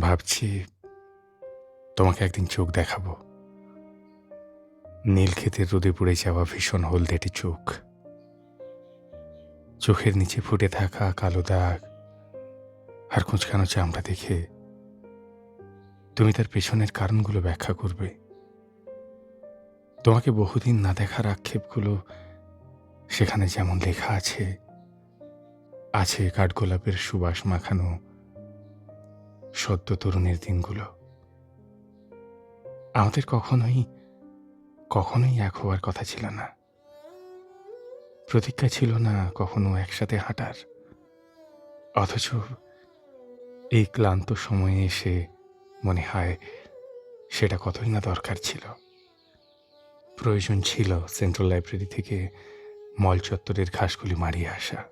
ভাবছি তোমাকে একদিন চোখ দেখাবো। নীল ক্ষেতের রোদে পুড়ে যাওয়া ভীষণ হলদেটে চোখ। চোখের নিচে ফুটে থাকা কালো দাগ আর কুঁচকানো চামড়া দেখে তুমি তার পেছনের কারণগুলো ব্যাখ্যা করবে। তোমাকে বহুদিন না দেখার আক্ষেপগুলো সেখানে যেমন লেখা আছে আছে কাঠগোলাপের সুবাস মাখানো সদ্য তরুণের দিনগুলো। আমাদের কখনোই কখনোই এক হওয়ার কথা ছিল না। প্রতিজ্ঞা ছিল না কখনো একসাথে হাঁটার। অথচ এই ক্লান্ত সময়ে এসে মনে হয় সেটা কতই না দরকার ছিল। প্রয়োজন ছিল সেন্ট্রাল লাইব্রেরি থেকে মল চত্বরের ঘাসগুলি মারিয়ে আসা।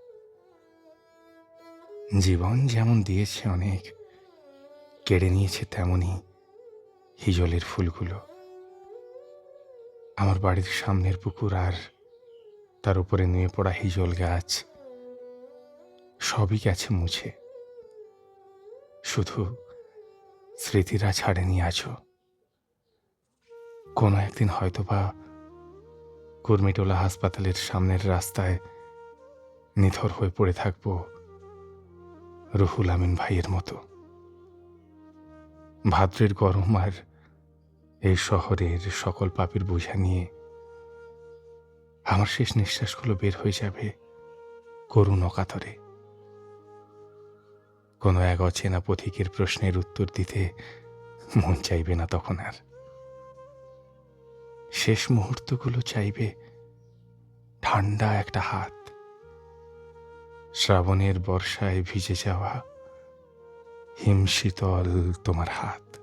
জীবন যেমন দিয়েছে অনেক কেড়ে নিয়েছে তেমনই হিজলের ফুলগুলো। আমার বাড়ির সামনের পুকুর আর তার উপরে নুয়ে পড়া হিজল গাছ সবই গেছে মুছে। শুধু স্মৃতিরা ছাড়েনি আছো কোনো একদিন হয়তোবা কুর্মিটোলা হাসপাতালের সামনের রাস্তায় নিথর হয়ে পড়ে থাকব রুহুল আমিন ভাইয়ের মতো। ভাদ্রের গরম আর এই শহরের সকল পাপের বোঝা নিয়ে আমার শেষ নিঃশ্বাসগুলো বের হয়ে যাবে করুণ অকাতরে। কোনো এক অচেনা পথিকের প্রশ্নের উত্তর দিতে মন চাইবে না তখন আর। শেষ মুহূর্তগুলো চাইবে ঠান্ডা একটা হাত। শ্রাবণের বর্ষায় ভিজে যাওয়া হিমশীতল তোমার হাত।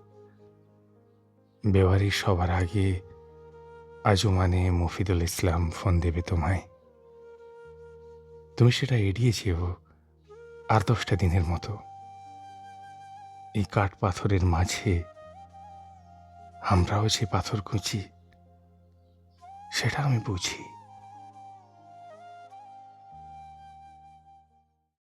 বেওয়ারি সবার আগে আজমানে মফিদুল ইসলাম ফোন দেবে তোমায়। তুমি সেটা এড়িয়ে যেও আর দশটা দিনের মতো। এই কাঠ পাথরের মাঝে আমরাও যে পাথর কুচি সেটা আমি বুঝি।